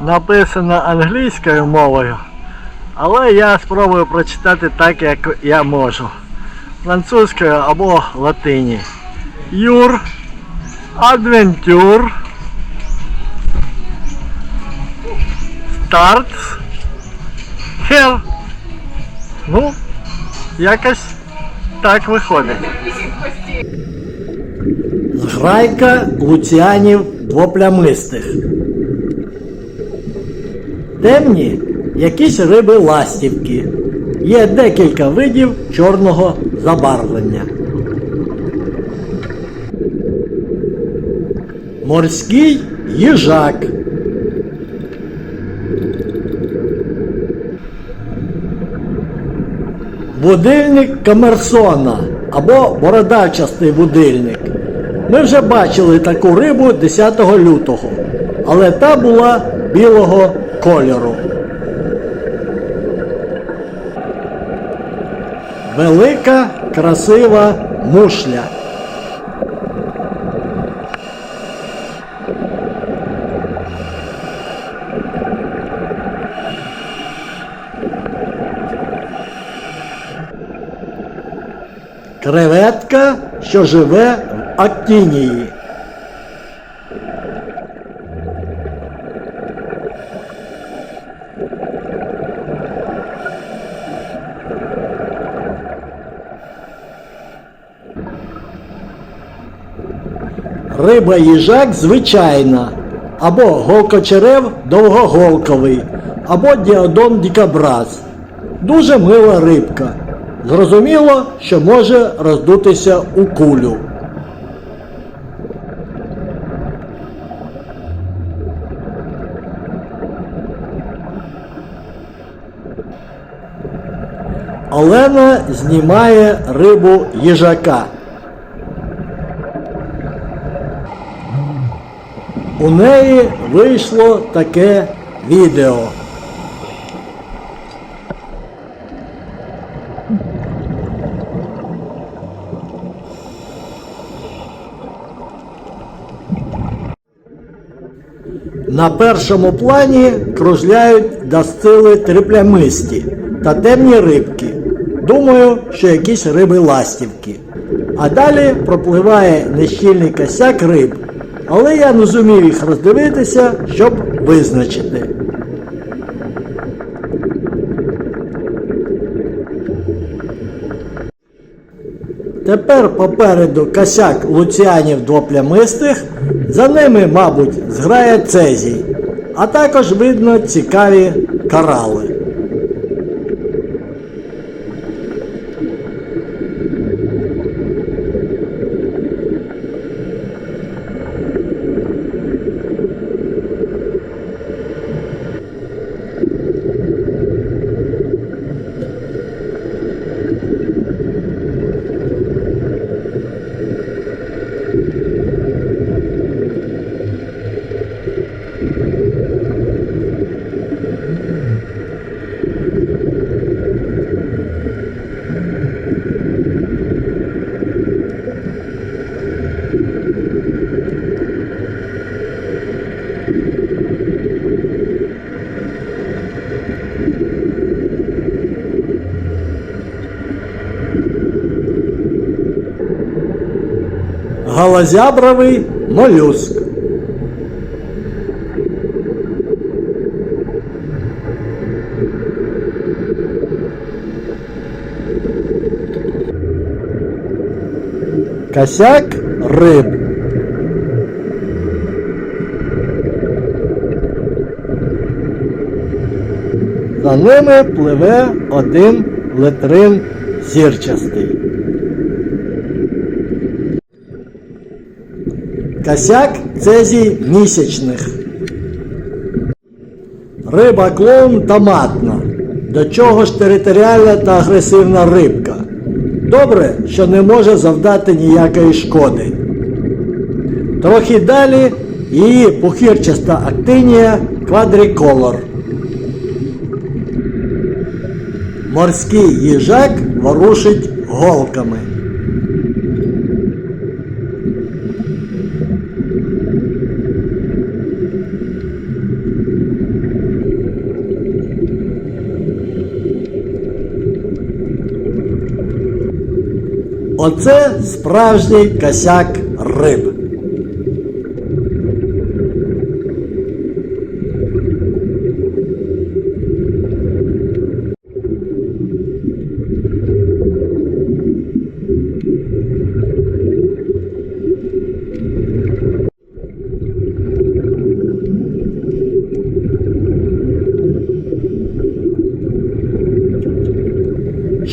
написано англійською мовою, але я спробую прочитати так, як я можу. Французькою або латині. Юр, адвентюр, старт, хер. Ну, якось так виходить. Грайка луціанів двоплямистих. Темні якісь риби ластівки. Є декілька видів чорного забарвлення. Морський їжак. Будильник Камерсона або бородавчастий будильник. Ми вже бачили таку рибу 10 лютого, але та була білого кольору. Велика красива мушля. Креветка, що живе в Актинії. Риба їжак звичайна, або голкочерев довгоголковий, або діодон дікабраз. Дуже мила рибка. Зрозуміло, що може роздутися у кулю. Олена знімає рибу їжака. У неї вийшло таке відео. На першому плані кружляють дастили триплямисті та темні рибки. Думаю, що якісь риби ластівки. А далі пропливає нещільний косяк риб. Але я не зумів їх роздивитися, щоб визначити. Тепер попереду косяк луціанів двоплямистих, за ними, мабуть, зграє цезій, а також видно цікаві корали. Галазябровий молюск. Косяк риб. За ними пливе один литрин зірчастий. Косяк цезій місячних. Риба клоун томатна. До чого ж територіальна та агресивна рибка. Добре, що не може завдати ніякої шкоди. Трохи далі її пухирчаста актинія квадриколор. Морський їжак ворушить голками. Оце справжній косяк риб.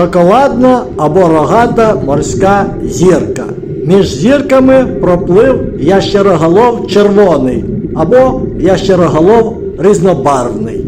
Шоколадна або рогата морська зірка. Між зірками проплив ящероголов червоний або ящероголов різнобарвний.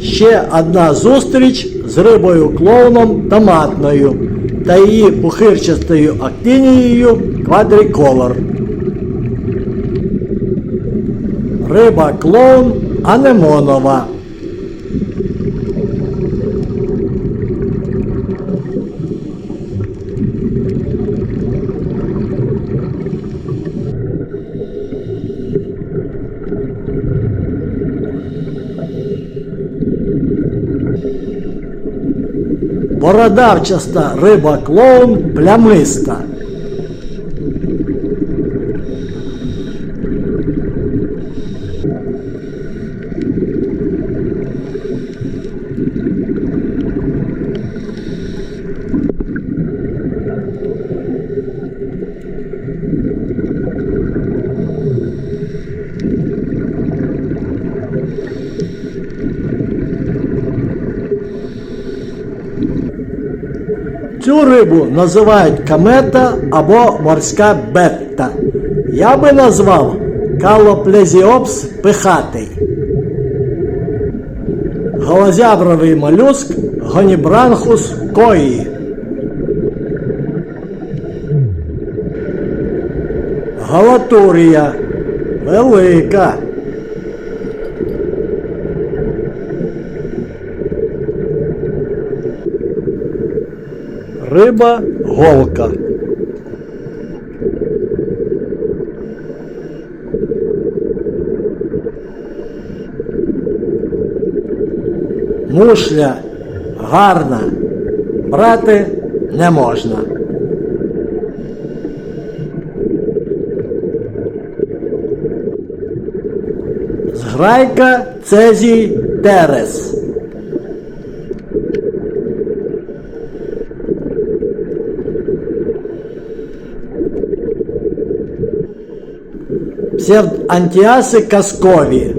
Ще одна зустріч з рибою клоуном томатною та її пухирчастою актинією квадриколор. Риба клоун анемонова. Бородавчаста риба клоун плямиста. Цю рибу називають камета або морська бетта. Я би назвав калоплезіопс пихатий. Голозябровий молюск гонібранхус кої. Галатурія велика. Риба голка. Мушля гарна, брати не можна. Зграйка Цезій Терес. Псевдантіаси казкові.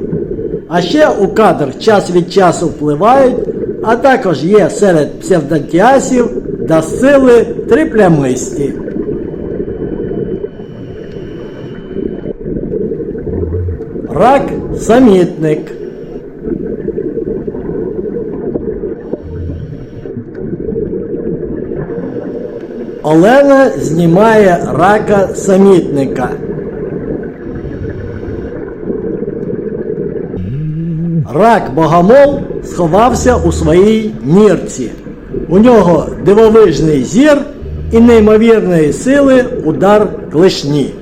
А ще у кадр час від часу впливають, а також є серед псевдантіасів дасили триплямисті. Рак самітник. Олена знімає рака самітника. Рак богомол сховався у своїй нірці. У нього дивовижний зір і неймовірної сили удар клешні.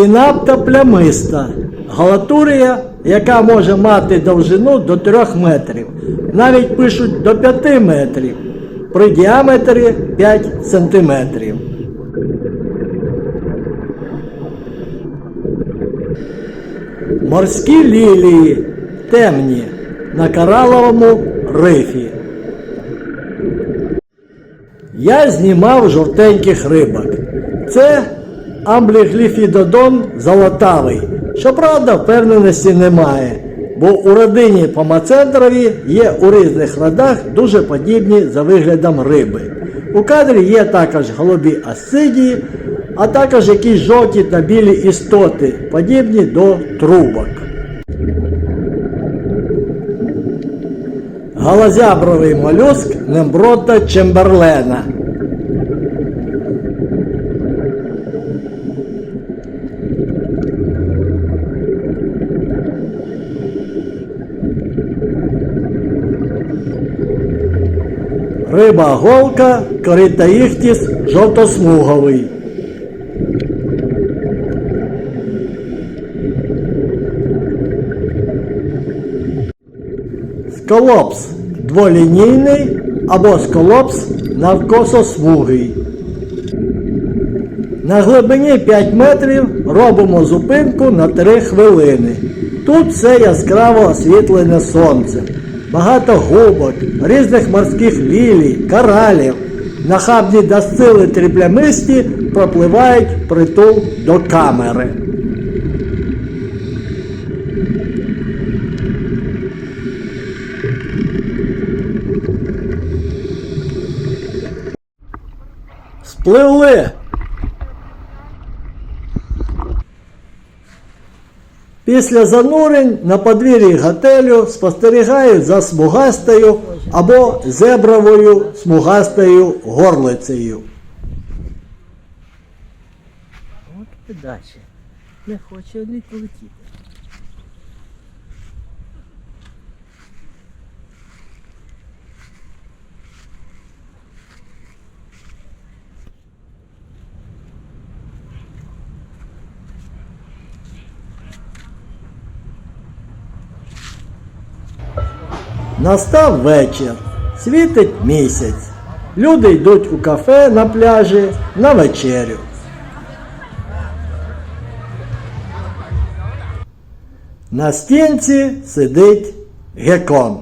Синапта плямиста. Галатурія, яка може мати довжину до 3 метрів. Навіть пишуть до 5 метрів. При діаметрі 5 сантиметрів. Морські лілії темні на кораловому рифі. Я знімав жовтеньких рибок. Це амблігліфідодон золотавий. Щоправда, впевненості немає, бо у родині помацентрові є у різних родах дуже подібні за виглядом риби. У кадрі є також голубі асидії, а також якісь жовті та білі істоти, подібні до трубок. Голозябровий молюск Немброта Чемберлена. Риба голка, коритаїхтіс жовтосмуговий. Сколопс дволінійний або сколопс навкососмугий. На глибині 5 метрів робимо зупинку на 3 хвилини. Тут все яскраво освітлене сонцем. Багато губок, різних морських лілій, коралів. Нахабні дастили тріплямисті пропливають притул до камери. Спливли! Після занурень на подвір'ї готелю спостерігають за смугастою або зебровою смугастою горлицею. От подача. Не хоче не полетіти. Настав вечір, світить місяць. Люди йдуть у кафе на пляжі на вечерю. На стінці сидить гекон.